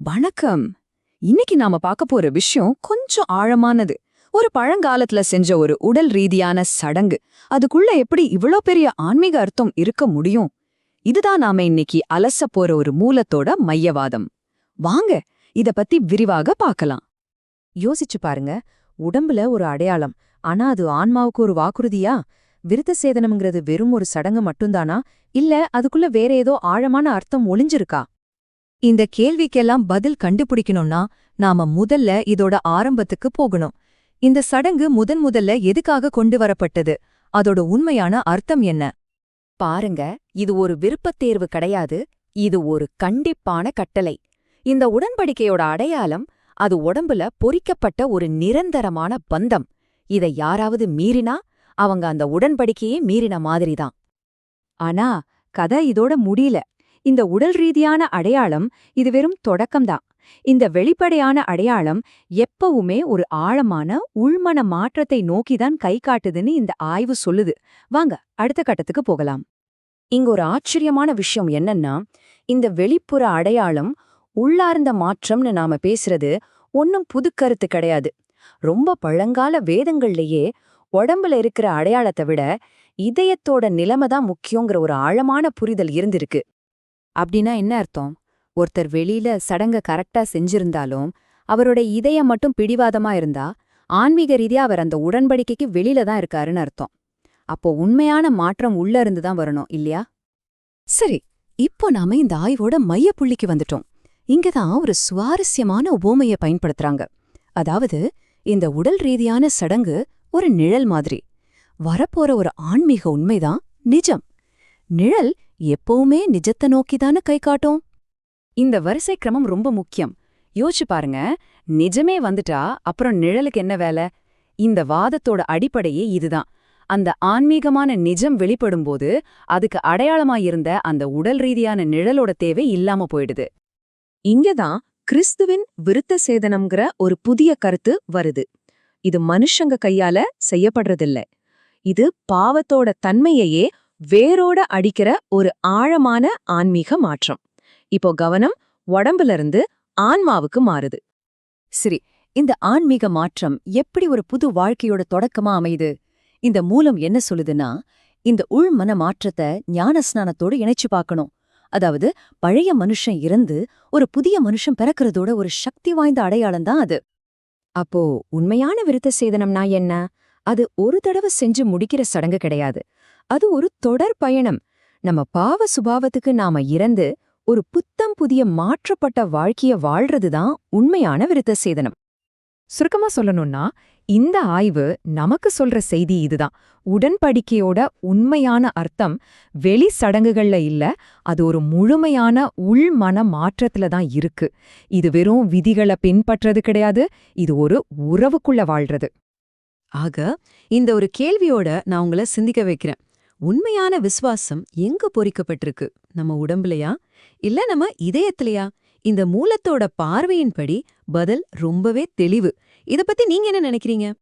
வணக்கம். இன்னைக்கு நாம பார்க்க போற விஷயம் கொஞ்சம் ஆழமானது. ஒரு பழங்காலத்துல செஞ்ச ஒரு உடல் ரீதியான சடங்கு. அதுக்குள்ள எப்படி இவ்ளோ பெரிய ஆன்மீக அர்த்தம் இருக்க முடியும்? இதுதான் நாம இன்னைக்கு அலச போற ஒரு மூலத்தோட மையவாதம். வாங்க இத பத்தி விரிவாக பார்க்கலாம். யோசிச்சு பாருங்க. உடம்புல ஒரு அடையாளம். ஆனா அது ஆன்மாவுக்கு ஒரு வாக்குறுதியா? விருத்த சேதனம்ங்கிறது வெறும் ஒரு சடங்கு மட்டும்தானா? இல்ல அதுக்குள்ள வேற ஏதோ ஆழமான அர்த்தம் ஒளிஞ்சிருக்கா? இந்த கேள்விக்கெல்லாம் பதில் கண்டுபிடிக்கணும்னா நாம முதல்ல இதோட ஆரம்பத்துக்கு போகணும். இந்த சடங்கு முதன் முதல்ல எதுக்காக கொண்டு வரப்பட்டது? அதோட உண்மையான அர்த்தம் என்ன? பாருங்க இது ஒரு விருப்பத் தேர்வு கிடையாது இது ஒரு கண்டிப்பான கட்டளை. இந்த உடன்படிக்கையோட அடையாளம் அது உடம்புல பொறிக்கப்பட்ட ஒரு நிரந்தரமான பந்தம். இதை யாராவது மீறினா அவங்க அந்த உடன்படிக்கையே மீறின மாதிரிதான். ஆனா கதை இதோட முடியல. இந்த உடல் ரீதியான அடையாளம் இது வெறும் தொடக்கம்தான். இந்த வெளிப்படையான அடையாளம் எப்பவுமே ஒரு ஆழமான உள்மன மாற்றத்தை நோக்கிதான் கை காட்டுதுன்னு இந்த ஆய்வு சொல்லுது. வாங்க அடுத்த கட்டத்துக்கு போகலாம். இங்க ஒரு ஆச்சரியமான விஷயம் என்னன்னா இந்த வெளிப்புற அடையாளம் உள்ளார்ந்த மாற்றம்னு நாம பேசுறது ஒன்னும் புது கருத்து கிடையாது. ரொம்ப பழங்கால வேதங்கள்லயே உடம்புல இருக்கிற அடையாளத்தை விட இதயத்தோட நிலைமை தான் முக்கியங்கிற ஒரு ஆழமான புரிதல் இருந்திருக்கு. அப்படின்னா என்ன அர்த்தம்? ஒருத்தர் வெளியில சடங்க கரெக்டா செஞ்சிருந்தாலும் அவரோட இதயம் மட்டும் பிடிவாதமா இருந்தா ஆன்மீக ரீதியா அவர் அந்த உடன்படிக்கைக்கு வெளியில தான் இருக்காருன்னு அர்த்தம். அப்போ உண்மையான மாற்றம் உள்ள இருந்து தான் வரணும் இல்லையா? சரி இப்போ நாம இந்த ஆய்வோட மைய புள்ளிக்கு வந்துட்டோம் இங்கதான் ஒரு சுவாரஸ்யமான உபோமைய பயன்படுத்துறாங்க. அதாவது இந்த உடல் ரீதியான சடங்கு ஒரு நிழல் மாதிரி. வரப்போற ஒரு ஆன்மீக உண்மைதான் நிஜம். நிழல் எப்பவுமே நிஜத்தை நோக்கிதானே கை காட்டும்? இந்த வரிசை கிரமம் ரொம்ப முக்கியம். யோசிச்சு பாருங்க. நிஜமே வந்துட்டா அப்புறம் நிழலுக்கு என்ன வேலை? இந்த வாதத்தோட அடிப்படையே இதுதான். அந்த ஆன்மீகமான நிஜம் வெளிப்படும்போது அதுக்கு அடையாளமாயிருந்த அந்த உடல் ரீதியான நிழலோட தேவை இல்லாம போயிடுது. இங்கதான் கிறிஸ்துவின் விருத்த சேதனம்ங்கிற ஒரு புதிய கருத்து வருது. இது மனுஷங்க கையால செய்யப்படுறதில்ல. இது பாவத்தோட தன்மையையே வேரோட அடிக்கிற ஒரு ஆழமான ஆன்மீக மாற்றம். இப்போ கவனம் உடம்புல இருந்து ஆன்மாவுக்கு மாறுது. சரி இந்த ஆன்மீக மாற்றம் எப்படி ஒரு புது வாழ்க்கையோட தொடக்கமா அமையுது? இந்த மூலம் என்ன சொல்லுதுன்னா இந்த உள்மன மாற்றத்தை ஞானஸ்நானத்தோடு இணைச்சு பார்க்கணும். அதாவது பழைய மனுஷன் இறந்து ஒரு புதிய மனுஷன் பிறக்கிறதோட ஒரு சக்தி வாய்ந்த அடையாளம் தான் அது. அப்போ உண்மையான விருத்த சேதனம்னா என்ன? அது ஒரு தடவை செஞ்சு முடிக்கிற சடங்கு கிடையாது. அது ஒரு தொடர் பயணம். நம்ம பாவ சுபாவத்துக்கு நாம இறந்து ஒரு புத்தம் புதிய மாற்றப்பட்ட வாழ்க்கைய வாழ்றதுதான் உண்மையான விருத்த சேதனம். சுருக்கமா சொல்லணும்னா இந்த ஆய்வு நமக்கு சொல்ற செய்தி இதுதான். உடன்படிக்கையோட உண்மையான அர்த்தம் வெளி சடங்குகள்ல இல்ல அது ஒரு முழுமையான உள்மன மாற்றத்துல தான் இருக்கு. இது வெறும் விதிகளை பின்பற்றது கிடையாது இது ஒரு உறவுக்குள்ள வாழ்றது. ஆக இந்த ஒரு கேள்வியோட நான் உங்கள சிந்திக்க வைக்கிறேன். உண்மையான விசுவாசம் எங்க பொறிக்கப்பட்டிருக்கு? நம்ம உடம்புலயா? இல்ல நம்ம இதயத்திலையா? இந்த மூலத்தோட பார்வையின்படி பதில் ரொம்பவே தெளிவு. இத பத்தி நீங்க என்ன நினைக்கிறீங்க?